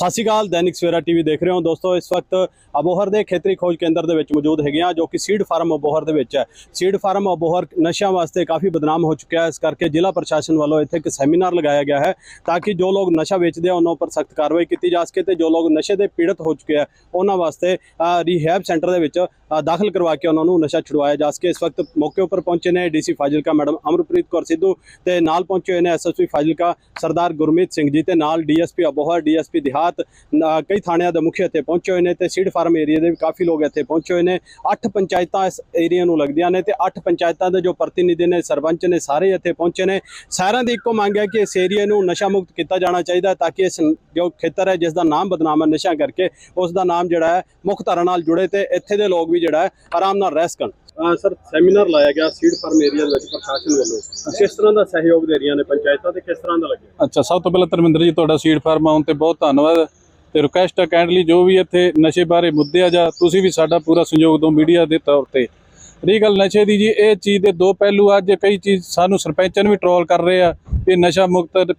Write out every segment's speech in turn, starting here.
ਸਤਿ ਸ਼੍ਰੀ ਅਕਾਲ, ਦੈਨਿਕ ਸਵੇਰਾ ਟੀਵੀ ਦੇਖ ਰਹੇ ਹੋ। ਦੋਸਤੋ, ਇਸ ਵਕਤ ਅਬੋਹਰ ਦੇ ਖੇਤਰੀ ਖੋਜ ਕੇਂਦਰ ਦੇ ਵਿੱਚ ਮੌਜੂਦ ਹੈਗੇ ਆ ਜੋ ਕਿ ਸੀਡ ਫਾਰਮ ਅਬੋਹਰ ਦੇ ਵਿੱਚ ਹੈ। ਸੀਡ ਫਾਰਮ ਅਬੋਹਰ ਨਸ਼ਿਆਂ ਵਾਸਤੇ ਕਾਫੀ ਬਦਨਾਮ ਹੋ ਚੁੱਕਿਆ ਹੈ। ਇਸ ਕਰਕੇ ਜ਼ਿਲ੍ਹਾ ਪ੍ਰਸ਼ਾਸਨ ਵੱਲੋਂ ਇੱਥੇ ਇੱਕ ਸੈਮੀਨਾਰ ਲਗਾਇਆ ਗਿਆ ਹੈ, ਤਾਂ ਕਿ ਜੋ ਲੋਕ ਨਸ਼ਾ ਵੇਚਦੇ ਆ, ਉਹਨਾਂ ਉੱਪਰ ਸਖਤ ਕਾਰਵਾਈ ਕੀਤੀ ਜਾ ਸਕੇ ਤੇ ਜੋ ਲੋਕ ਨਸ਼ੇ ਦੇ ਪੀੜਤ ਹੋ ਚੁੱਕੇ ਆ, ਉਹਨਾਂ ਵਾਸਤੇ ਰੀਹੈਬ ਸੈਂਟਰ ਦੇ ਵਿੱਚ ਦਾਖਲ ਕਰਵਾ ਕੇ ਉਹਨਾਂ ਨੂੰ ਨਸ਼ਾ ਛੁਡਵਾਇਆ ਜਾ ਸਕੇ। ਇਸ ਵਕਤ ਮੌਕੇ ਉੱਪਰ ਪਹੁੰਚੇ ਨੇ ਡੀਸੀ ਫਾਜ਼ਿਲਕਾ ਮੈਡਮ ਅਮਰਪ੍ਰੀਤ ਕੌਰ ਸਿੱਧੂ ਤੇ ਨਾਲ ਪਹੁੰਚੇ ਹੋਏ ਨੇ ਐਸਐਸਪੀ ਫਾਜ਼ਿਲਕਾ ਸਰਦਾਰ ਗੁਰਮੀਤ ਸਿੰਘ ਜੀ ਤੇ ਨਾਲ ਡੀਐਸਪੀ ਅਬੋਹਰ, ਡੀਐਸਪੀ ਦਿਹਾਤ ਅ, ਕਈ ਥਾਣਿਆਂ ਦੇ ਮੁਖੀ ਇੱਥੇ ਪਹੁੰਚੇ ਹੋਏ ਨੇ ਤੇ ਸੀਡ ਫਾਰਮ ਏਰੀਆ ਦੇ ਵੀ ਕਾਫੀ ਲੋਕ ਇੱਥੇ ਪਹੁੰਚੇ ਹੋਏ ਨੇ। ਅੱਠ ਪੰਚਾਇਤਾਂ ਇਸ ਏਰੀਆ ਨੂੰ ਲੱਗਦੀਆਂ ਨੇ ਤੇ ਅੱਠ ਪੰਚਾਇਤਾਂ ਦੇ ਜੋ ਪ੍ਰਤੀਨਿਧੀ ਨੇ ਸਰਪੰਚ ਨੇ ਸਾਰੇ ਇੱਥੇ ਪਹੁੰਚੇ ਨੇ। ਸਾਰਿਆਂ ਦੀ ਇੱਕੋ ਮੰਗ ਹੈ ਕਿ ਇਸ ਏਰੀਆ ਨੂੰ ਨਸ਼ਾ ਮੁਕਤ ਕੀਤਾ ਜਾਣਾ ਚਾਹੀਦਾ ਤਾਂ ਕਿ ਇਸ ਜੋ ਖੇਤਰ ਹੈ ਜਿਸ ਦਾ ਨਾਮ ਬਦਨਾਮ ਹੈ ਨਸ਼ਾ ਕਰਕੇ ਉਸ ਦਾ ਨਾਮ ਜਿਹੜਾ ਹੈ ਮੁੱਖ ਧਾਰਾ ਨਾਲ ਜੁੜੇ ਤੇ ਇੱਥੇ ਦੇ ਲੋਕ ਵੀ ਜਿਹੜਾ ਹੈ ਆਰਾਮ ਨਾਲ ਰਹਿ ਸਕਣ। ਸਰ ਸੈਮੀਨਾਰ ਲਾਇਆ ਗਿਆ ਸੀਡ ਫਾਰਮ ਏਰੀਆ ਵਿੱਚ ਪ੍ਰਸ਼ਾਸਨ ਵੱਲੋਂ। ਕਿਸ ਤਰ੍ਹਾਂ ਦਾ ਸਹਿਯੋਗ ਦੇ ਰਹੀਆਂ ਨੇ ਪੰਚਾਇਤਾਂ ਤੇ ਕਿਸ ਤਰ੍ਹਾਂ ਦਾ ਲੱਗਿਆ? ਅੱਛਾ ਸਭ ਤੋਂ ਪਹਿਲਾਂ ਧਰਮਿੰਦਰ ਜੀ ਤੁਹਾਡਾ ਸੀਡ ਫਾਰਮ ਆਉਣ ਤੇ ਬਹੁਤ ਧੰਨਵਾਦ। ਤੇ ਰਿਕੁਐਸਟ ਹੈ ਕਾਈਂਡਲੀ ਜੋ ਵੀ ਇੱਥੇ ਨਸ਼ੇ ਬਾਰੇ ਮੁੱਦੇ ਆ ਜਾਂ ਤੁਸੀਂ ਵੀ ਸਾਡਾ ਪੂਰਾ ਸਹਿਯੋਗ ਦਿਓ ਮੀਡੀਆ ਦੇ ਤੌਰ ਤੇ। ਰਹੀ ਗੱਲ ਨਸ਼ੇ ਦੀ ਜੀ ਇਹ ਚੀਜ਼ ਦੇ ਦੋ ਪਹਿਲੂ ਆ, ਅੱਜ ਕਈ ਚੀਜ਼ ਸਾਨੂੰ ਸਰਪੰਚਨ ਵੀ ਟਰੋਲ ਕਰ ਰਹੇ ਆ ਇਹ ਨਸ਼ਾ ਮੁਕਤ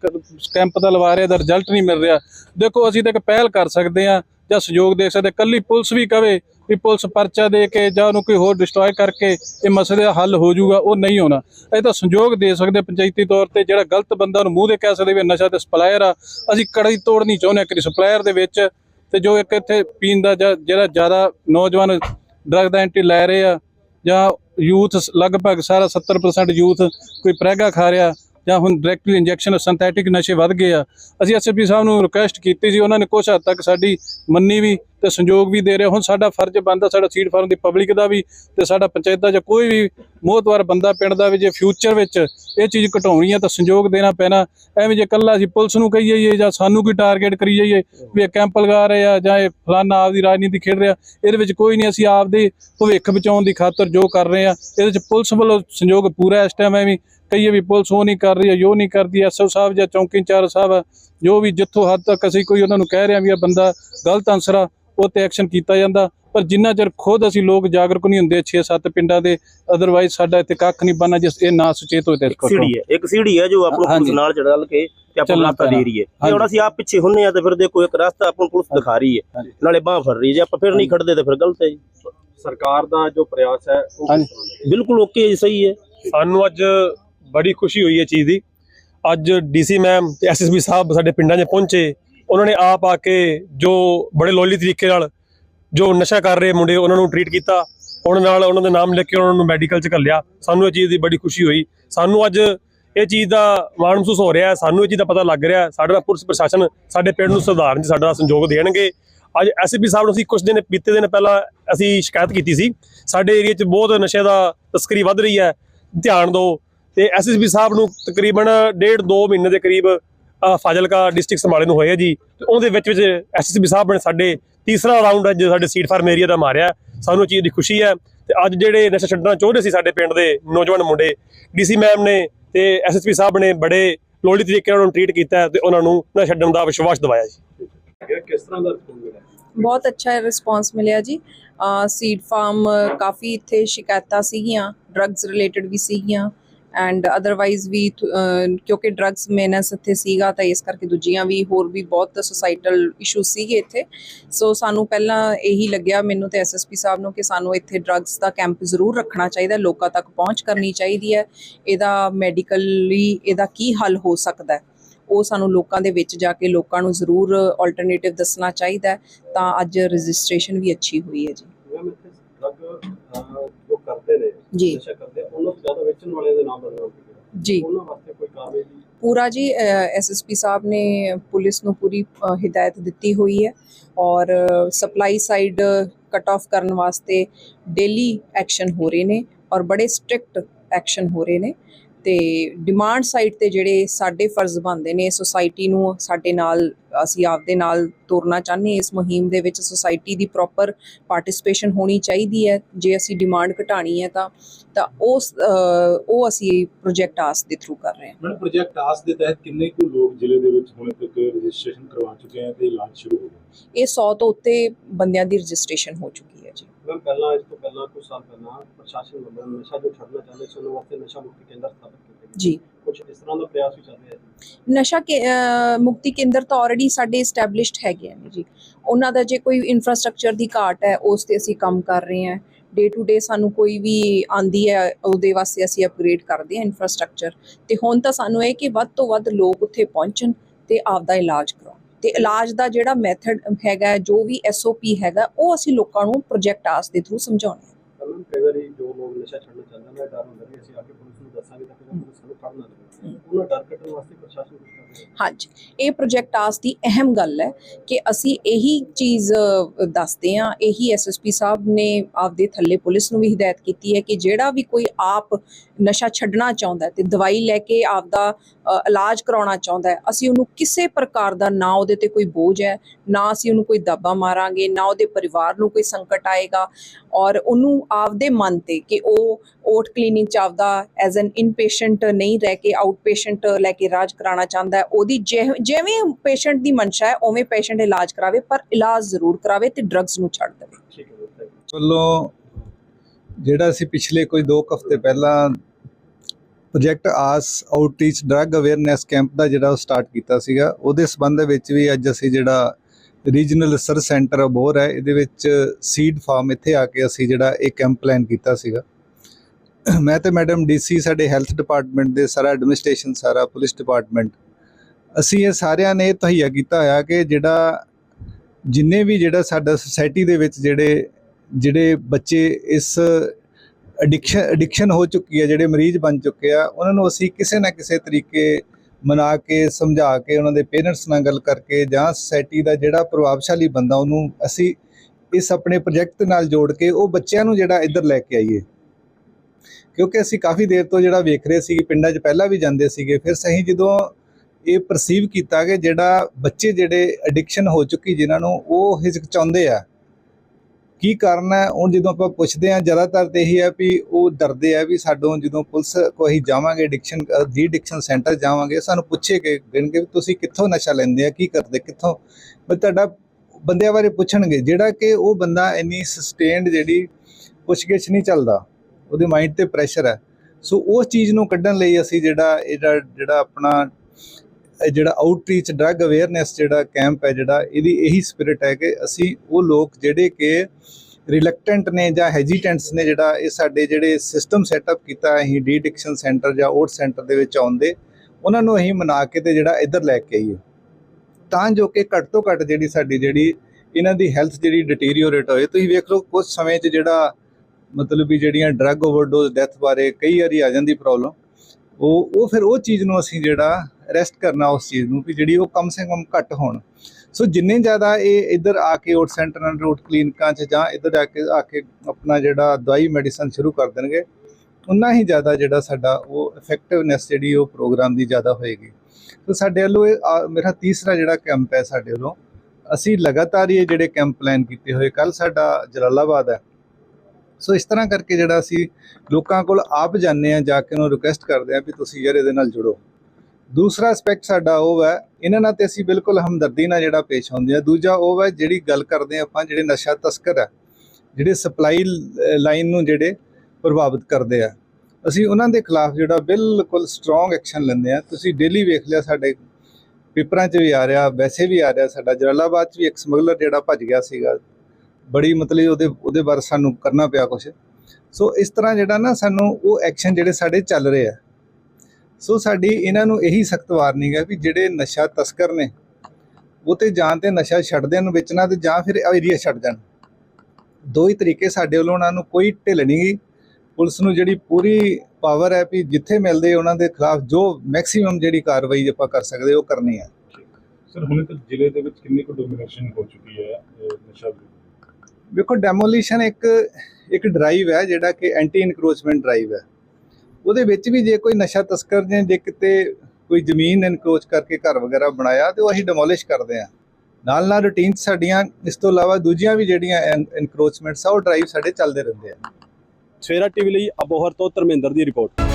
ਕੈਂਪ ਦਾ ਲਵਾ ਰਿਹਾ ਦਾ ਰਿਜ਼ਲਟ ਨਹੀਂ ਮਿਲ ਰਿਹਾ। ਦੇਖੋ ਅਸੀਂ ਤਾਂ ਇੱਕ ਪਹਿਲ ਕਰ ਸਕਦੇ ਆ ਜਾਂ ਸਹਿਯੋਗ ਦੇ ਸਕਦੇ ਕੱਲੀ ਪੁਲਿਸ ਵੀ ਕਵੇ ਵੀ ਪੁਲਿਸ ਪਰਚਾ ਦੇ ਕੇ ਜਾਂ ਉਹਨੂੰ ਕੋਈ ਹੋਰ ਡਿਸਟਰੋਏ ਕਰਕੇ ਇਹ ਮਸਲੇ ਦਾ ਹੱਲ ਹੋ ਜਾਊਗਾ, ਉਹ ਨਹੀਂ ਹੋਣਾ। ਇਹ ਤਾਂ ਸੰਯੋਗ ਦੇ ਸਕਦੇ ਪੰਚਾਇਤੀ ਤੌਰ ਤੇ ਜਿਹੜਾ ਗਲਤ ਬੰਦਾ ਨੂੰ ਮੂੰਹ ਦੇ ਕਹਿ ਸਕਦੇ ਵੀ ਨਸ਼ਾ ਤੇ ਸਪਲਾਇਰ ਆ। ਅਸੀਂ ਕੜਾਈ ਤੋੜਨੀ ਚਾਹੁੰਦੇ ਹਾਂ ਕਿ ਸਪਲਾਇਰ ਦੇ ਵਿੱਚ ਤੇ ਜੋ ਇੱਕ ਇੱਥੇ ਪੀਣ ਦਾ ਜਾਂ ਜਿਹੜਾ ਜ਼ਿਆਦਾ ਨੌਜਵਾਨ ਡਰਗ ਦਾ ਐਂਟੀ ਲੈ ਰਹੇ ਆ ਜਾਂ ਯੂਥ ਲਗਭਗ ਸਾਰਾ 70% ਯੂਥ ਕੋਈ ਪ੍ਰੈਗਾ ਖਾ ਰਿਹਾ ਜਾਂ ਹੁਣ ਡਾਇਰੈਕਟਲੀ ਇੰਜੈਕਸ਼ਨ ਸਿੰਥੈਟਿਕ ਨਸ਼ੇ ਵੱਧ ਗਏ ਆ। ਅਸੀਂ ਐਸਪੀ ਸਾਹਿਬ ਨੂੰ ਰਿਕੁਐਸਟ ਕੀਤੀ ਸੀ, ਉਹਨਾਂ ਨੇ ਕੁਛ ਹੱਦ ਤੱਕ ਸਾਡੀ ਮੰਨੀ ਵੀ ਤੇ ਸੰਯੋਗ ਵੀ ਦੇ ਰਹੇ ਹੁਣ ਸਾਡਾ ਫਰਜ਼ ਬਣਦਾ, ਸਾਡਾ ਸੀਡ ਫਾਰਮ ਦੀ ਪਬਲਿਕ ਦਾ ਵੀ ਤੇ ਸਾਡਾ ਪੰਚਾਇਤ ਦਾ ਜਾਂ ਕੋਈ ਵੀ ਮੋਹਤਵਾਰ ਬੰਦਾ ਪਿੰਡ ਦਾ ਵੀ ਜੇ ਫਿਊਚਰ ਵਿੱਚ ਇਹ ਚੀਜ਼ ਘਟਾਉਣੀ ਆ ਤਾਂ ਸੰਯੋਗ ਦੇਣਾ ਪੈਣਾ। ਐਵੇਂ ਜੇ ਕੱਲਾ ਅਸੀਂ ਪੁਲਿਸ ਨੂੰ ਕਹੀ ਜਾਈਏ ਜਾਂ ਸਾਨੂੰ ਕੋਈ ਟਾਰਗੇਟ ਕਰੀ ਜਾਈਏ ਵੀ ਇਹ ਕੈਂਪ ਲਗਾ ਰਹੇ ਆ ਜਾਂ ਇਹ ਫਲਾਨਾ ਆਪਦੀ ਰਾਜਨੀਤੀ ਖੇਡ ਰਿਹਾ, ਇਹਦੇ ਵਿੱਚ ਕੋਈ ਨਹੀਂ, ਅਸੀਂ ਆਪਦੇ ਭਵਿੱਖ ਬਚਾਉਣ ਦੀ ਖਾਤਰ ਜੋ ਕਰ ਰਹੇ ਆ, ਇਹਦੇ ਵਿੱਚ ਪੁਲਿਸ ਵੱਲੋਂ ਸੰਯੋਗ ਪੂਰਾ ਇਸ ਟਾਈਮ ਐਵੇਂ ਕਹੀਏ ਵੀ ਪੁਲਿਸ ਉਹ ਨਹੀਂ ਕਰ ਰਹੀ ਹੈ ਜੋ ਨਹੀਂ ਕਰਦੀ ਐਸਓ ਸਾਹਿਬ ਜਾਂ ਚੌਂਕੀ ਇੰਚਾਰਜ ਸਾਹਿਬ ਜੋ ਵੀ ਜਿੱਥੋਂ ਹੱਦ ਤੱਕ ਅਸੀਂ ਕੋਈ ਉਹਨਾਂ ਨੂੰ ਕਹਿ ਰਹੇ ਆ ਵੀ ਇਹ ਬੰਦਾ ਗਲਤ ਅਨਸਰ ਆ ਉਹ ਤੇ ਐਕਸ਼ਨ ਕੀਤਾ ਜਾਂਦਾ। ਪਰ ਜਿੰਨਾ ਚਿਰ ਖੁਦ ਅਸੀਂ ਲੋਕ ਜਾਗਰੂਕ ਨਹੀਂ ਹੁੰਦੇ 6-7 ਪਿੰਡਾਂ ਦੇ ਅਦਰਵਾਈਜ਼ ਸਾਡਾ ਇੱਥੇ ਕੱਖ ਨਹੀਂ ਬਣਨਾ ਜਿਸ ਇਹ ਨਾ ਸੁਚੇਤ ਹੋਏ ਤੇ ਇਸ ਇੱਕ ਸੀੜੀ ਹੈ ਇੱਕ ਸੀੜੀ ਹੈ ਜੋ ਆਪਾਂ। ਪੁਲਿਸ ਨਾਲ ਜੜਲ ਕੇ ਤੇ ਆਪਾਂ ਰਸਤਾ ਦੇ। ਰਹੀ ਹੈ। ਜੇ ਹੁਣ ਅਸੀਂ ਆਪ ਪਿੱਛੇ ਹੁੰਨੇ ਆ ਤੇ ਫਿਰ ਦੇਖੋ ਇੱਕ ਰਸਤਾ ਆਪਾਂ ਪੁਲਿਸ ਦਿਖਾ ਰਹੀ ਹੈ। ਨਾਲੇ ਬਾਹ ਫੜ ਰਹੀ ਜੇ ਆਪਾਂ ਫਿਰ ਨਹੀਂ ਖੜਦੇ ਤੇ ਫਿਰ ਗਲਤ ਹੈ ਜੀ। ਸਰਕਾਰ ਦਾ ਜੋ ਪ੍ਰਯਾਸ ਹੈ ਉਹ ਬਿਲਕੁਲ ਓਕੇ ਜੀ ਸਹੀ ਹੈ। ਸਾਨੂੰ ਅੱਜ ਬੜੀ ਖੁਸ਼ੀ ਹੋਈ ਇਹ ਚੀਜ਼ ਦੀ। ਅੱਜ ਡੀਸੀ ਮੈਮ ਤੇ ਐਸਐਸਬੀ ਸਾਹਿਬ ਸਾਡੇ ਪਿੰਡਾਂ 'ਚ ਪਹੁੰਚੇ ਉਹਨਾਂ ਨੇ ਆਪ ਆ ਕੇ ਜੋ ਬੜੇ ਲੋਲੀ ਤਰੀਕੇ ਨਾਲ ਜੋ ਨਸ਼ਾ ਕਰ ਰਹੇ ਮੁੰਡੇ ਉਹਨਾਂ ਨੂੰ ਟ੍ਰੀਟ ਕੀਤਾ ਉਹਨਾਂ ਨਾਲ ਉਹਨਾਂ ਦੇ ਨਾਮ ਲਿਖ ਕੇ ਉਹਨਾਂ ਨੂੰ ਮੈਡੀਕਲ 'ਚ ਘੱਲਿਆ। ਸਾਨੂੰ ਇਹ ਚੀਜ਼ ਦੀ ਬੜੀ ਖੁਸ਼ੀ ਹੋਈ। ਸਾਨੂੰ ਅੱਜ ਇਹ ਚੀਜ਼ ਦਾ ਮਾਣ ਮਹਿਸੂਸ ਹੋ ਰਿਹਾ ਸਾਨੂੰ ਇਹ ਚੀਜ਼ ਦਾ ਪਤਾ ਲੱਗ ਰਿਹਾ ਹੈ, ਸਾਡਾ ਪੁਲਿਸ ਪ੍ਰਸ਼ਾਸਨ ਸਾਡੇ ਪਿੰਡ ਨੂੰ ਸੁਧਾਰਨ 'ਚ ਸਾਡਾ ਸੰਯੋਗ ਦੇਣਗੇ। ਅੱਜ ਐਸਪੀ ਸਾਹਿਬ ਨੂੰ ਅਸੀਂ ਕੁਝ ਦਿਨ ਬੀਤੇ ਦਿਨ ਪਹਿਲਾਂ ਅਸੀਂ ਸ਼ਿਕਾਇਤ ਕੀਤੀ ਸੀ। ਸਾਡੇ ਏਰੀਆ 'ਚ ਬਹੁਤ ਨਸ਼ੇ ਦਾ ਤਸਕਰੀ ਵੱਧ ਰਹੀ ਹੈ। ਧਿਆਨ ਦਿਓ ਤੇ ਐਸਐਸਪੀ ਸਾਹਿਬ ਨੂੰ ਤਕਰੀਬਨ ਡੇਢ ਦੋ ਮਹੀਨੇ ਦੇ ਕਰੀਬ ਫਾਜ਼ਿਲਕਾ ਡਿਸਟ੍ਰਿਕਟ ਸੰਭਾਲੇ ਨੂੰ ਹੋਏ ਆ ਜੀ। ਤੇ ਉਹਦੇ ਵਿੱਚ ਵਿੱਚ ਐਸਐਸਪੀ ਸਾਹਿਬ ਨੇ ਸਾਡੇ ਤੀਸਰਾ ਰਾਉਂਡ ਅੱਜ ਸਾਡੇ ਸੀਟ ਫਾਰਮ ਏਰੀਆ ਦਾ ਮਾਰਿਆ। ਸਾਨੂੰ ਇਹ ਚੀਜ਼ ਦੀ ਖੁਸ਼ੀ ਹੈ। ਤੇ ਅੱਜ ਜਿਹੜੇ ਨਸ਼ਾ ਛੱਡਣਾ ਚਾਹੁੰਦੇ ਸੀ ਸਾਡੇ ਪਿੰਡ ਦੇ ਨੌਜਵਾਨ ਮੁੰਡੇ ਡੀਸੀ ਮੈਮ ਨੇ ਤੇ ਐਸਐਸਪੀ ਸਾਹਿਬ ਨੇ ਬੜੇ ਲੋੜੀ ਤਰੀਕੇ ਨਾਲ ਉਹਨਾਂ ਨੂੰ ਟ੍ਰੀਟ ਕੀਤਾ ਤੇ ਉਹਨਾਂ ਨੂੰ ਨਸ਼ਾ ਛੱਡਣ ਦਾ ਵਿਸ਼ਵਾਸ ਦਿਵਾਇਆ ਜੀ। ਕਿਸ ਤਰ੍ਹਾਂ ਦਾ response ਮਿਲਿਆ ਬਹੁਤ ਅੱਛਾ ਰਿਸਪਾਂਸ ਮਿਲਿਆ ਜੀ। ਸੀਡ ਫਾਰਮ ਕਾਫੀ ਇੱਥੇ ਸ਼ਿਕਾਇਤਾਂ ਸੀਗੀਆਂ ਡਰੱਗਸ ਰਿਲੇਟਡ ਵੀ ਸੀਗੀਆਂ। ਐਂਡ ਅਦਰਵਾਈਜ਼ ਵੀ ਕਿਉਂਕਿ ਡਰੱਗਸ ਮੇਨਸ ਇੱਥੇ ਸੀਗਾ ਤਾਂ ਇਸ ਕਰਕੇ ਦੂਜੀਆਂ ਵੀ ਹੋਰ ਵੀ ਬਹੁਤ ਸੋਸਾਈਟਲ ਇਸ਼ੂ ਸੀਗੇ ਇੱਥੇ। ਸੋ ਸਾਨੂੰ ਪਹਿਲਾਂ ਇਹੀ ਲੱਗਿਆ ਮੈਨੂੰ ਤੇ ਐਸਐਸਪੀ ਸਾਹਿਬ ਨੂੰ ਕਿ ਸਾਨੂੰ ਇੱਥੇ ਡਰੱਗਸ ਦਾ ਕੈਂਪ ਜ਼ਰੂਰ ਰੱਖਣਾ ਚਾਹੀਦਾ ਲੋਕਾਂ ਤੱਕ ਪਹੁੰਚ ਕਰਨੀ ਚਾਹੀਦੀ ਹੈ। ਇਹਦਾ ਮੈਡੀਕਲੀ ਇਹਦਾ ਕੀ ਹੱਲ ਹੋ ਸਕਦਾ ਹੈ? ਉਹ ਸਾਨੂੰ ਲੋਕਾਂ ਦੇ ਵਿੱਚ ਜਾ ਕੇ ਲੋਕਾਂ ਨੂੰ ਜ਼ਰੂਰ ਆਲਟਰਨੇਟਿਵ ਦੱਸਣਾ ਚਾਹੀਦਾ। ਤਾਂ ਅੱਜ ਰਜਿਸਟ੍ਰੇਸ਼ਨ ਵੀ ਅੱਛੀ ਹੋਈ ਹੈ ਜੀ। ਡਰੱਗ ਜੋ ਕਰਦੇ ਨੇ ਜੀ ਨਸ਼ਾ ਕਰਦੇ ਆ, ਉਹਨਾਂ ਤੋਂ ਜ਼ਿਆਦਾ ਵੇਚਣ ਵਾਲਿਆਂ ਦੇ ਨਾਮ ਬਦਨਾਮ ਕੀਤੇ ਜੀ। ਉਹਨਾਂ ਵਾਸਤੇ ਕੋਈ ਕਾਰਵਾਈ ਪੂਰਾ ਜੀ ਐਸਐਸਪੀ ਸਾਹਿਬ ਨੇ ਪੁਲਿਸ ਨੂੰ ਪੂਰੀ ਹਿਦਾਇਤ ਦਿੱਤੀ ਹੋਈ ਹੈ ਔਰ ਸਪਲਾਈ ਸਾਈਡ ਕਟ ਆਫ ਕਰਨ ਵਾਸਤੇ ਡੇਲੀ ਐਕਸ਼ਨ ਹੋ ਰਹੇ ਨੇ ਔਰ ਬੜੇ ਸਟ੍ਰਿਕਟ ਐਕਸ਼ਨ ਹੋ ਰਹੇ ਨੇ ਤੇ ਡਿਮਾਂਡ ਸਾਈਡ ਤੇ ਜਿਹੜੇ ਸਾਡੇ ਫਰਜ਼ ਬਣਦੇ ਨੇ ਸੋਸਾਇਟੀ ਨੂੰ ਸਾਡੇ ਨਾਲ ਅਸੀਂ ਆਪਦੇ ਨਾਲ ਤੁਰਨਾ ਚਾਹੁੰਦੇ ਇਸ ਮੁਹਿੰਮ ਦੇ ਵਿੱਚ ਸੋਸਾਇਟੀ ਦੀ ਪ੍ਰੋਪਰ ਪਾਰਟਿਸਿਪੇਸ਼ਨ ਹੋਣੀ ਚਾਹੀਦੀ ਹੈ। ਜੇ ਅਸੀਂ ਡਿਮਾਂਡ ਘਟਾਣੀ ਹੈ ਤਾਂ ਤਾਂ ਉਸ ਉਹ ਅਸੀਂ ਪ੍ਰੋਜੈਕਟ ਆਸ ਦੇ ਥਰੂ ਕਰ ਰਹੇ ਹਾਂ। ਮੈਡਮ ਪ੍ਰੋਜੈਕਟ ਆਸ ਦੇ ਤਹਿਤ ਕਿੰਨੇ ਕੁ ਲੋਕ ਜ਼ਿਲ੍ਹੇ ਦੇ ਵਿੱਚ ਹੁਣ ਤੱਕ ਰਜਿਸਟ੍ਰੇਸ਼ਨ ਕਰਵਾ ਚੁੱਕੇ ਹਨ ਤੇ ਇਲਾਜ ਸ਼ੁਰੂ ਹੋ ਗਿਆ? ਇਹ 100 ਤੋਂ ਉੱਤੇ ਬੰਦਿਆਂ ਦੀ ਰਜਿਸਟ੍ਰੇਸ਼ਨ ਹੋ ਚੁੱਕੀ ਹੈ ਜੀ। ਮੈਮ ਪਹਿਲਾਂ ਇਸ ਤੋਂ ਪਹਿਲਾਂ ਕੁਝ ਸਾਲ ਪਹਿਲਾਂ ਪ੍ਰਸ਼ਾਸਨ ਵੱਲੋਂ ਨਸ਼ਾ ਜੋ ਛੱਡਣਾ ਚਾਹੁੰਦੇ ਸੀ ਉਹਨਾਂ ਵਾਸਤੇ ਨਸ਼ਾ ਮੁਕਤੀ ਕੇਂਦਰ ਸਥਾਪਿਤ ਕੀਤੇ ਗਏ। ਜੀ। ਕੁਝ ਇਸ ਤਰ੍ਹਾਂ ਦਾ ਪ੍ਰਯਾਸ ਵੀ ਚੱਲ ਰਿਹਾ ਹੈ ਨਸ਼ਾ ਕੇ ਅ, ਮੁਕਤੀ ਕੇਂਦਰ ਤਾਂ ਆਲਰੇਡੀ ਸਾਡੇ ਐਸਟੈਬਲਿਸ਼ਡ ਹੈਗੇ ਨੇ ਜੀ। ਉਹਨਾਂ ਦਾ ਜੇ ਕੋਈ ਇਨਫਰਾਸਟ੍ਰਕਚਰ ਦੀ ਘਾਟ ਹੈ ਉਸ ਤੇ ਅਸੀਂ ਕੰਮ ਕਰ ਰਹੇ ਹਾਂ। ਡੇ ਟੂ ਡੇ ਸਾਨੂੰ ਕੋਈ ਵੀ ਆਂਦੀ ਹੈ ਉਹਦੇ ਵਾਸਤੇ ਅਸੀਂ ਅਪਗ੍ਰੇਡ ਕਰਦੇ ਹਾਂ ਇਨਫਰਾਸਟ੍ਰਕਚਰ ਤੇ ਹੁਣ ਤਾਂ ਸਾਨੂੰ ਇਹ ਕਿ ਵੱਧ ਤੋਂ ਵੱਧ ਲੋਕ ਉੱਥੇ ਪਹੁੰਚਣ ਤੇ ਆਪਦਾ ਇਲਾਜ ਕਰਾਉਣ। ਤੇ ਇਲਾਜ ਦਾ ਜਿਹੜਾ ਮੈਥਡ ਹੈਗਾ ਜੋ ਵੀ ਐਸਓਪੀ ਹੈਗਾ ਉਹ ਅਸੀਂ ਲੋਕਾਂ ਨੂੰ ਪ੍ਰੋਜੈਕਟ ਆਸ ਦੇ ਥਰੂ ਸਮਝਾਉਣਾ ਹੈ। ਕਈ ਵਾਰੀ ਜੋ ਲੋਕ ਨਸ਼ਾ ਛੱਡਣਾ ਚਾਹੁੰਦੇ ਨੇ ਡਰ ਹੁੰਦਾ ਵੀ ਅਸੀਂ ਆ ਕੇ ਦੱਸਾਂਗੇ ਤਾਂ ਫਿਰ ਉਹ ਸਾਨੂੰ ਫੜ ਨਾ ਲਵੇ ਉਹਨਾਂ ਡਰ ਕੱਢਣ ਵਾਸਤੇ ਪ੍ਰਸ਼ਾਸਨ ਕੁਝ ਕਰ ਰਿਹਾ। ਹਾਂਜੀ। ਇਹ ਪ੍ਰੋਜੈਕਟ ਆਸ ਦੀ ਅਹਿਮ ਗੱਲ ਹੈ ਕਿ ਅਸੀਂ ਇਹੀ ਚੀਜ਼ ਦੱਸਦੇ ਹਾਂ। ਇਹੀ ਐਸਐਸਪੀ ਸਾਹਿਬ ਨੇ ਆਪਦੇ ਥੱਲੇ ਪੁਲਿਸ ਨੂੰ ਵੀ ਹਦਾਇਤ ਕੀਤੀ ਹੈ ਕਿ ਜਿਹੜਾ ਵੀ ਕੋਈ ਆਪ ਨਸ਼ਾ ਛੱਡਣਾ ਚਾਹੁੰਦਾ ਤੇ ਦਵਾਈ ਲੈ ਕੇ ਆਪਦਾ ਇਲਾਜ ਕਰਾਉਣਾ ਚਾਹੁੰਦਾ ਹੈ, ਅਸੀਂ ਉਹਨੂੰ ਕਿਸੇ ਪ੍ਰਕਾਰ ਦਾ ਨਾ ਉਹਦੇ ਤੇ ਕੋਈ ਬੋਝ ਹੈ, ਨਾ ਅਸੀਂ ਉਹਨੂੰ ਕੋਈ ਦਾਬਾ ਮਾਰਾਂਗੇ, ਨਾ ਉਹਦੇ ਪਰਿਵਾਰ ਨੂੰ ਕੋਈ ਸੰਕਟ ਆਏਗਾ ਔਰ ਉਹਨੂੰ ਆਪਦੇ ਮਨ ਤੇ ਕਿ ਉਹ ਓਟ ਕਲੀਨਿਕ ਚ ਆਪਦਾ ਐਜ਼ ਐਨ ਇਨਪੇਸ਼ੈਂਟ ਨਹੀਂ ਰਹਿ ਕੇ ਆਊਟ ਲੈ ਕੇ ਇਲਾਜ ਕਰਾਉਣਾ ਚਾਹੁੰਦਾ ਹੈ, ਉਹਦੀ ਜਿਹ- ਜਿਵੇਂ ਪੇਸ਼ੈਂਟ ਦੀ ਮਨਸ਼ਾ ਹੈ, ਉਵੇਂ ਪੇਸ਼ੈਂਟ ਇਲਾਜ ਕਰਾਵੇ, ਪਰ ਇਲਾਜ ਜ਼ਰੂਰ ਕਰਾਵੇ ਤੇ ਡਰੱਗਸ ਨੂੰ ਛੱਡ ਦੇਵੇ। ਠੀਕ ਵੱਲੋਂ ਜਿਹੜਾ ਅਸੀਂ ਪਿਛਲੇ ਕੋਈ 2 ਹਫ਼ਤੇ ਪਹਿਲਾਂ project Aas outreach drug awareness camp ਦਾ ਜਿਹੜਾ ਉਹ ਸਟਾਰਟ ਕੀਤਾ ਸੀਗਾ, ਉਹਦੇ ਸੰਬੰਧ ਦੇ ਵਿੱਚ ਵੀ ਅੱਜ ਅਸੀਂ ਜਿਹੜਾ ਰੀਜਨਲ ਰਿਸਰਚ ਸੈਂਟਰ ਅਬੋਰ ਹੈ, ਇਹਦੇ ਵਿੱਚ ਸੀਡ ਫਾਰਮ ਇੱਥੇ ਆ ਕੇ ਅਸੀਂ ਜਿਹੜਾ ਇਹ ਕੈਂਪ ਪਲਾਨ ਕੀਤਾ ਸੀਗਾ। ਮੈਂ ਤੇ ਮੈਡਮ ਡੀਸੀ ਸਾਡੇ ਹੈਲਥ ਡਿਪਾਰਟਮੈਂਟ ਦੇ ਸਾਰਾ ਐਡਮਿਨਿਸਟ੍ਰੇਸ਼ਨ ਸਾਰਾ ਪੁਲਿਸ ਡਿਪਾਰਟਮੈਂਟ ਅਸੀਂ ਇਹ ਸਾਰਿਆਂ ਨੇ ਤਹਈਆ ਕੀਤਾ ਹੋਇਆ ਕਿ ਜਿਹੜਾ ਜਿੰਨੇ ਵੀ ਜਿਹੜਾ ਸਾਡਾ ਸੁਸਾਇਟੀ ਦੇ ਵਿੱਚ ਜਿਹੜੇ ਜਿਹੜੇ ਬੱਚੇ ਇਸ ਐਡਿਕਸ਼ਨ ਐਡਿਕਸ਼ਨ ਹੋ ਚੁੱਕੀ ਹੈ, ਜਿਹੜੇ ਮਰੀਜ਼ ਬਣ ਚੁੱਕੇ ਆ, ਉਹਨਾਂ ਨੂੰ ਅਸੀਂ ਕਿਸੇ ਨਾ ਕਿਸੇ ਤਰੀਕੇ ਮਨਾ ਕੇ, ਸਮਝਾ ਕੇ, ਉਹਨਾਂ ਦੇ ਪੇਰੈਂਟਸ ਨਾਲ ਗੱਲ ਕਰਕੇ ਜਾਂ ਸੋਸਾਇਟੀ ਦਾ ਜਿਹੜਾ ਪ੍ਰਭਾਵਸ਼ਾਲੀ ਬੰਦਾ ਉਹਨੂੰ ਅਸੀਂ ਇਸ ਆਪਣੇ ਪ੍ਰੋਜੈਕਟ ਨਾਲ ਜੋੜ ਕੇ ਉਹ ਬੱਚਿਆਂ ਨੂੰ ਜਿਹੜਾ ਇੱਧਰ ਲੈ ਕੇ ਆਈਏ। ਕਿਉਂਕਿ ਅਸੀਂ ਕਾਫੀ ਦੇਰ ਤੋਂ ਜਿਹੜਾ ਵੇਖ ਰਹੇ ਸੀ ਪਿੰਡਾਂ 'ਚ ਪਹਿਲਾਂ ਵੀ ਜਾਂਦੇ ਸੀਗੇ, ਫਿਰ ਸਹੀ ਜਦੋਂ ਇਹ ਪਰਸੀਵ ਕੀਤਾ ਕਿ ਜਿਹੜਾ ਬੱਚੇ ਜਿਹੜੇ ਐਡਿਕਸ਼ਨ ਹੋ ਚੁੱਕੀ ਜਿਨ੍ਹਾਂ ਨੂੰ ਉਹ ਹਿਚਕਚਾਉਂਦੇ ਆ ਕੀ ਕਾਰਨ ਹੈ? ਹੁਣ ਜਦੋਂ ਆਪਾਂ ਪੁੱਛਦੇ ਆ ਜ਼ਿਆਦਾਤਰ ਤੇ ਇਹੀ ਹੈ ਵੀ ਉਹ ਡਰਦੇ ਆ ਵੀ ਸਾਡੋਂ ਜਦੋਂ ਪੁਲਿਸ ਕੋਈ ਜਾਵਾਂਗੇ ਡਿਕਸ਼ਨ ਦੀ ਡਿਕਸ਼ਨ ਸੈਂਟਰ ਜਾਵਾਂਗੇ, ਸਾਨੂੰ ਪੁੱਛੇਗੇ ਦੇਣਗੇ ਵੀ ਤੁਸੀਂ ਕਿੱਥੋਂ ਨਸ਼ਾ ਲੈਂਦੇ ਆ, ਕੀ ਕਰਦੇ, ਕਿੱਥੋਂ? ਵੀ ਤੁਹਾਡਾ ਬੰਦਿਆਂ ਬਾਰੇ ਪੁੱਛਣਗੇ, ਜਿਹੜਾ ਕਿ ਉਹ ਬੰਦਾ ਇੰਨੀ ਸਸਟੇਨਡ ਜਿਹੜੀ ਪੁੱਛਗਿੱਛ ਨਹੀਂ ਚੱਲਦਾ, ਉਹਦੇ ਮਾਈਂਡ ਤੇ ਪ੍ਰੈਸ਼ਰ ਹੈ। ਸੋ ਉਸ ਚੀਜ਼ ਨੂੰ ਕੱਢਣ ਲਈ ਅਸੀਂ ਜਿਹੜਾ, ਇਹਦਾ ਜਿਹੜਾ ਆਪਣਾ ਜਿਹੜਾ ਆਊਟਰੀਚ ਡਰੱਗ ਅਵੇਅਰਨੈਸ ਜਿਹੜਾ ਕੈਂਪ ਹੈ ਜਿਹੜਾ, ਇਹਦੀ ਇਹੀ ਸਪਿਰਿਟ ਹੈ ਕਿ ਅਸੀਂ ਉਹ ਲੋਕ ਜਿਹੜੇ ਕਿ ਰਿਲੈਕਟੈਂਟ ਨੇ ਜਾਂ ਹੈਜੀਟੈਂਟਸ ਨੇ ਜਿਹੜਾ ਇਹ ਸਾਡੇ ਜਿਹੜੇ ਸਿਸਟਮ ਸੈਟਅਪ ਕੀਤਾ ਹੈ, ਅਸੀਂ ਡੀ ਐਡਿਕਸ਼ਨ ਸੈਂਟਰ ਜਾਂ ਓਟ ਸੈਂਟਰ ਦੇ ਵਿੱਚ ਆਉਂਦੇ ਉਹਨਾਂ ਨੂੰ ਅਸੀਂ ਮਨਾ ਕੇ ਤੇ ਜਿਹੜਾ ਇੱਧਰ ਲੈ ਕੇ ਆਈਏ। ਤਾਂ ਜੋ ਕਿ ਘੱਟ ਤੋਂ ਘੱਟ ਜਿਹੜੀ ਸਾਡੀ ਜਿਹੜੀ ਇਹਨਾਂ ਦੀ ਹੈਲਥ ਜਿਹੜੀ ਡਿਟੀਰੀਓਰੇਟ ਹੋਏ। ਤੁਸੀਂ ਵੇਖ ਲਓ ਕੁਝ ਸਮੇਂ 'ਚ ਜਿਹੜਾ ਮਤਲਬ ਵੀ ਜਿਹੜੀਆਂ ਡਰੱਗ ਓਵਰਡੋਜ਼ ਡੈਥ ਬਾਰੇ ਕਈ ਵਾਰੀ ਆ ਜਾਂਦੀ ਪ੍ਰੋਬਲਮ ਉਹ ਉਹ ਫਿਰ ਉਹ ਚੀਜ਼ ਨੂੰ ਅਸੀਂ ਜਿਹੜਾ ਰੈਸਟ ਕਰਨਾ ਉਸ ਚੀਜ਼ ਨੂੰ ਵੀ ਜਿਹੜੀ ਉਹ ਕਮ ਸੇ ਕਮ ਘੱਟ ਹੋਣ। ਸੋ ਜਿੰਨੇ ਜ਼ਿਆਦਾ ਇਹ ਇੱਧਰ ਆ ਕੇ ਓਟ ਸੈਂਟਰ ਐਂਡ ਰੋਡ ਕਲੀਨਿਕਾਂ 'ਚ ਜਾਂ ਇੱਧਰ ਆ ਕੇ ਆ ਕੇ ਆਪਣਾ ਜਿਹੜਾ ਦਵਾਈ ਮੈਡੀਸਨ ਸ਼ੁਰੂ ਕਰ ਦੇਣਗੇ, ਉਨਾ ਹੀ ਜ਼ਿਆਦਾ ਜਿਹੜਾ ਸਾਡਾ ਉਹ ਇਫੈਕਟਿਵਨੈਸ ਜਿਹੜੀ ਉਹ ਪ੍ਰੋਗਰਾਮ ਦੀ ਜ਼ਿਆਦਾ ਹੋਏਗੀ। ਸੋ ਸਾਡੇ ਵੱਲੋਂ ਇਹ, ਆ- ਮੇਰਾ ਤੀਸਰਾ ਜਿਹੜਾ ਕੈਂਪ ਹੈ ਸਾਡੇ ਵੱਲੋਂ, ਅਸੀਂ ਲਗਾਤਾਰ ਹੀ ਇਹ ਜਿਹੜੇ ਕੈਂਪ ਪਲਾਨ ਕੀਤੇ ਹੋਏ ਕੱਲ ਸਾਡਾ ਜਲਾਲਾਬਾਦ ਹੈ। ਸੋ ਇਸ ਤਰ੍ਹਾਂ ਕਰਕੇ ਜਿਹੜਾ ਅਸੀਂ ਲੋਕਾਂ ਕੋਲ ਆਪ ਜਾਂਦੇ ਆ ਜਾ ਕੇ ਉਹਨੂੰ ਰਿਕੁਐਸਟ ਕਰਦੇ ਆ ਵੀ ਤੁਸੀਂ ਯਾਰ ਇਹਦੇ ਨਾਲ ਜੁੜੋ। ਦੂਸਰਾ ਐਸਪੈਕਟ ਸਾਡਾ ਉਹ ਹੈ, ਇਹਨਾਂ ਨਾਲ ਤੇ ਅਸੀਂ ਬਿਲਕੁਲ ਹਮਦਰਦੀ ਨਾਲ ਜਿਹੜਾ ਪੇਸ਼ ਹੁੰਦੇ ਆ ਦੂਜਾ ਉਹ ਹੈ, ਜਿਹੜੀ ਗੱਲ ਕਰਦੇ ਆ ਆਪਾਂ, ਜਿਹੜੇ ਨਸ਼ਾ ਤਸਕਰ ਹੈ, ਜਿਹੜੇ ਸਪਲਾਈ ਲਾਈਨ ਨੂੰ ਜਿਹੜੇ ਪ੍ਰਭਾਵਿਤ ਕਰਦੇ ਆ। ਅਸੀਂ ਉਹਨਾਂ ਦੇ ਖਿਲਾਫ ਜਿਹੜਾ ਬਿਲਕੁਲ ਸਟਰੋਂਗ ਐਕਸ਼ਨ ਲੈਂਦੇ ਆ ਤੁਸੀਂ ਡੇਲੀ ਵੇਖ ਲਿਆ ਸਾਡੇ ਪੇਪਰਾਂ 'ਚ ਵੀ ਆ ਰਿਹਾ, ਵੈਸੇ ਵੀ ਆ ਰਿਹਾ ਸਾਡਾ। ਜਲਾਲਾਬਾਦ 'ਚ ਵੀ ਇੱਕ ਸਮਗਲਰ ਜਿਹੜਾ ਭੱਜ ਗਿਆ ਸੀਗਾ। ਬੜੀ ਮਤਲਬ ਉਹਦੇ ਉਹਦੇ ਬਾਰੇ ਸਾਨੂੰ ਕਰਨਾ ਪਿਆ ਕੁਛ। ਸੋ ਇਸ ਤਰ੍ਹਾਂ ਜਿਹੜਾ ਨਾ ਸਾਨੂੰ ਉਹ ਐਕਸ਼ਨ ਜਿਹੜੇ ਸਾਡੇ ਚੱਲ ਰਹੇ ਆ। ਸੋ ਸਾਡੀ ਇਹਨਾਂ ਨੂੰ ਇਹੀ ਸਖਤ ਵਾਰਨਿੰਗ ਹੈ ਵੀ ਜਿਹੜੇ ਨਸ਼ਾ ਤਸਕਰ ਨੇ ਉਹ ਤੇ ਜਾਂ ਤੇ ਨਸ਼ਾ ਛੱਡ ਦੇਣ ਵੇਚਣਾ ਤੇ ਜਾਂ ਫਿਰ ਏਰੀਆ ਛੱਡ ਦੇਣ ਦੋ ਹੀ ਤਰੀਕੇ ਸਾਡੇ ਵੱਲੋਂ ਉਹਨਾਂ ਨੂੰ ਕੋਈ ਢਿੱਲ ਨਹੀਂ ਗਈ। ਪੁਲਿਸ ਨੂੰ ਜਿਹੜੀ ਪੂਰੀ ਪਾਵਰ ਹੈ ਵੀ ਜਿੱਥੇ ਮਿਲਦੇ ਉਹਨਾਂ ਦੇ ਖਿਲਾਫ ਜੋ ਮੈਕਸਿਮਮ ਜਿਹੜੀ ਕਾਰਵਾਈ ਆਪਾਂ ਕਰ ਸਕਦੇ ਉਹ ਕਰਨੀ ਹੈ। ਸਰ ਹੁਣੇ ਤੱਕ ਜ਼ਿਲ੍ਹੇ ਦੇ ਵਿੱਚ ਕਿੰਨੀ ਕੁ ਡੋਮੀਨੇਸ਼ਨ ਹੋ ਚੁੱਕੀ ਹੈ ਨਸ਼ਾ ਵੇਖੋ ਡੈਮੋਲੀਸ਼ਨ ਇੱਕ ਇੱਕ ਡਰਾਈਵ ਹੈ ਜਿਹੜਾ ਕਿ ਐਂਟੀ ਇਨਕਰੋਚਮੈਂਟ ਡਰਾਈਵ ਹੈ। ਉਹਦੇ ਵਿੱਚ ਵੀ ਜੇ ਕੋਈ ਨਸ਼ਾ ਤਸਕਰ ਨੇ ਜੇ ਕਿਤੇ ਕੋਈ ਜ਼ਮੀਨ ਇਨਕਰੋਚ ਕਰਕੇ ਘਰ ਵਗੈਰਾ ਬਣਾਇਆ ਤੇ ਉਹ ਅਸੀਂ ਡਿਮੋਲਿਸ਼ ਕਰਦੇ ਹਾਂ। ਨਾਲ ਨਾਲ ਰੂਟੀਨ ਸਾਡੀਆਂ, ਇਸ ਤੋਂ ਇਲਾਵਾ ਦੂਜੀਆਂ ਵੀ ਜਿਹੜੀਆਂ ਇਨਕਰੋਚਮੈਂਟਸ ਆ, ਉਹ ਡਰਾਈਵ ਸਾਡੇ ਚੱਲਦੇ ਰਹਿੰਦੇ ਆ। ਸਵੇਰਾ ਟੀਵੀ ਲਈ ਅਬੋਹਰ ਤੋਂ ਧਰਮਿੰਦਰ ਦੀ ਰਿਪੋਰਟ।